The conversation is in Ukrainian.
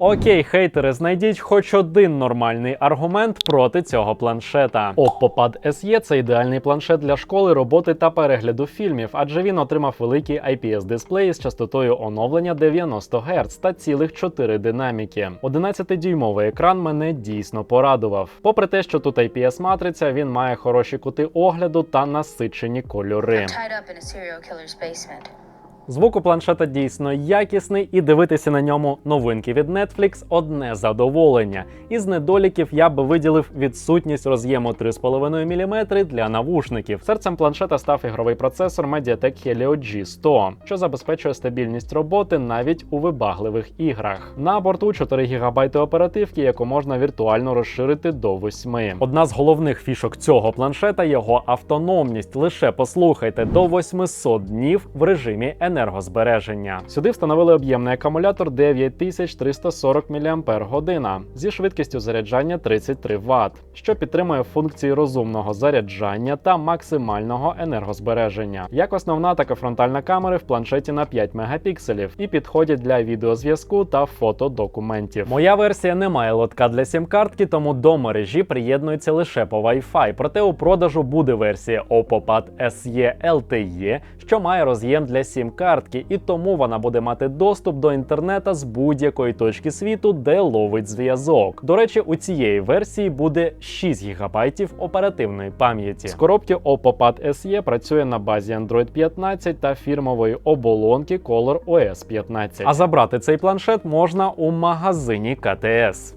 Окей, хейтери, знайдіть хоч один нормальний аргумент проти цього планшета. Oppo Pad SE – це ідеальний планшет для школи, роботи та перегляду фільмів, адже він отримав великий IPS дисплей з частотою оновлення 90 Гц та цілих 4 динаміки. 11-дюймовий екран мене дійсно порадував. Попри те, що тут IPS матриця, він має хороші кути огляду та насичені кольори. Звук у планшета дійсно якісний, і дивитися на ньому новинки від Netflix одне задоволення. Із недоліків я би виділив відсутність роз'єму 3,5 мм для навушників. Серцем планшета став ігровий процесор Mediatek Helio G100, що забезпечує стабільність роботи навіть у вибагливих іграх. На борту 4 ГБ оперативки, яку можна віртуально розширити до 8. Одна з головних фішок цього планшета його автономність. Лише послухайте до 800 днів в режимі енергозбереження. Сюди встановили об'ємний акумулятор 9340 мАч зі швидкістю заряджання 33 Вт, що підтримує функції розумного заряджання та максимального енергозбереження. Як основна, так і фронтальна камери в планшеті на 5 мегапікселів і підходять для відеозв'язку та фотодокументів. Моя версія не має лотка для сім-картки, тому до мережі приєднується лише по Wi-Fi. Проте у продажу буде версія Oppo Pad SE LTE, що має роз'єм для сім-картки, і тому вона буде мати доступ до інтернета з будь-якої точки світу, де ловить зв'язок. До речі, у цієї версії буде 6 ГБ оперативної пам'яті. З коробки Oppo Pad SE працює на базі Android 15 та фірмової оболонки Color OS 15. А забрати цей планшет можна у магазині КТС.